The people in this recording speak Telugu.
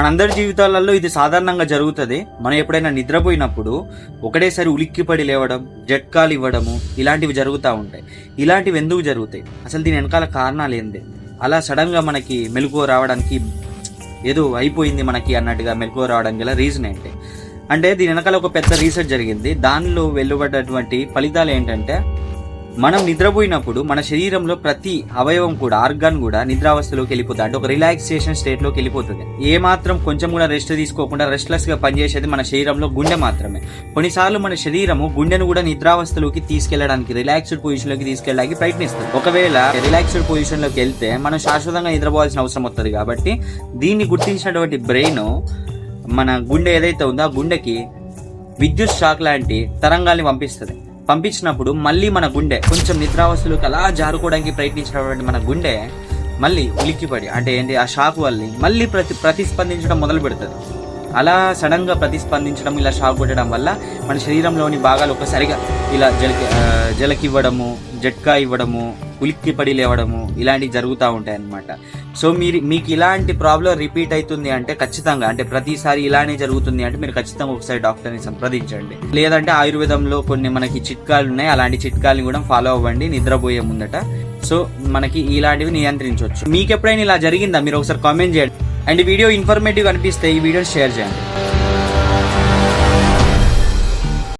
మనందరి జీవితాలలో ఇది సాధారణంగా జరుగుతుంది. మనం ఎప్పుడైనా నిద్రపోయినప్పుడు ఒకటేసారి ఉలిక్కిపడి లేవడం జట్కాలు ఇవ్వడము ఇలాంటివి జరుగుతూ ఉంటాయి. ఇలాంటివి ఎందుకు జరుగుతాయి? అసలు దీని వెనకాల కారణాలు ఏంది? అలా సడన్గా మనకి మెలకువ రావడానికి ఏదో అయిపోయింది మనకి అన్నట్టుగా మెలకువ రావడానికి గల రీజన్ ఏంటి? అంటే దీని వెనకాల ఒక పెద్ద రీసెర్చ్ జరిగింది. దానిలో వెలువడ్డటువంటి ఫలితాలు ఏంటంటే మనం నిద్రపోయినప్పుడు మన శరీరంలో ప్రతి అవయవం కూడా ఆర్గాన్ కూడా నిద్రావస్థలోకి వెళ్ళిపోతుంది. అంటే ఒక రిలాక్సేషన్ స్టేట్లోకి వెళ్ళిపోతుంది. ఏ మాత్రం కొంచెం కూడా రెస్ట్ తీసుకోకుండా రెస్ట్లెస్గా పనిచేసేది మన శరీరంలో గుండె మాత్రమే. కొన్నిసార్లు మన శరీరము గుండెను కూడా నిద్రావస్థలోకి తీసుకెళ్ళడానికి రిలాక్స్డ్ పొజిషన్లోకి తీసుకెళ్ళడానికి ప్రయత్నిస్తుంది. ఒకవేళ రిలాక్స్డ్ పొజిషన్లోకి వెళ్తే మనం శాశ్వతంగా నిద్రపోవాల్సిన అవసరం వస్తుంది కాబట్టి దీన్ని గుర్తించినటువంటి బ్రెయిన్ మన గుండె ఏదైతే ఉందో ఆ గుండెకి విద్యుత్ షాక్ లాంటి తరంగాల్ని పంపిస్తుంది. పంపించినప్పుడు మళ్ళీ మన గుండె కొంచెం నిద్రావస్థలోకి అలా జారుకోవడానికి ప్రయత్నించినటువంటి మన గుండె మళ్ళీ ఉలిక్కిపడి అంటే ఏంటి ఆ షాక్ వల్ల మళ్ళీ ప్రతి ప్రతిస్పందించడం మొదలు పెడుతుంది. అలా సడన్గా ప్రతిస్పందించడం ఇలా షాక్ కొట్టడం వల్ల మన శరీరంలోని భాగాలు ఒక్కసారిగా ఇలా జలకి జలకివ్వడము జట్కా ఇవ్వడము ఉలిక్కిపడి లేవడము ఇలాంటివి జరుగుతూ ఉంటాయి అన్నమాట సో మీరు మీకు ఇలాంటి ప్రాబ్లం రిపీట్ అవుతుంది అంటే ఖచ్చితంగా అంటే ప్రతిసారి ఇలానే జరుగుతుంది అంటే మీరు ఖచ్చితంగా ఒకసారి డాక్టర్ని సంప్రదించండి. లేదంటే ఆయుర్వేదంలో కొన్ని మనకి చిట్కాలు ఉన్నాయి అలాంటి చిట్కాలని కూడా ఫాలో అవ్వండి నిద్రపోయే ముందట. సో మనకి ఇలాంటివి నియంత్రించవచ్చు. మీకు ఎప్పుడైనా ఇలా జరిగిందా? మీరు ఒకసారి కామెంట్ చేయండి. అండ్ వీడియో ఇన్ఫర్మేటివ్ అనిపిస్తే ఈ వీడియో షేర్ చేయండి.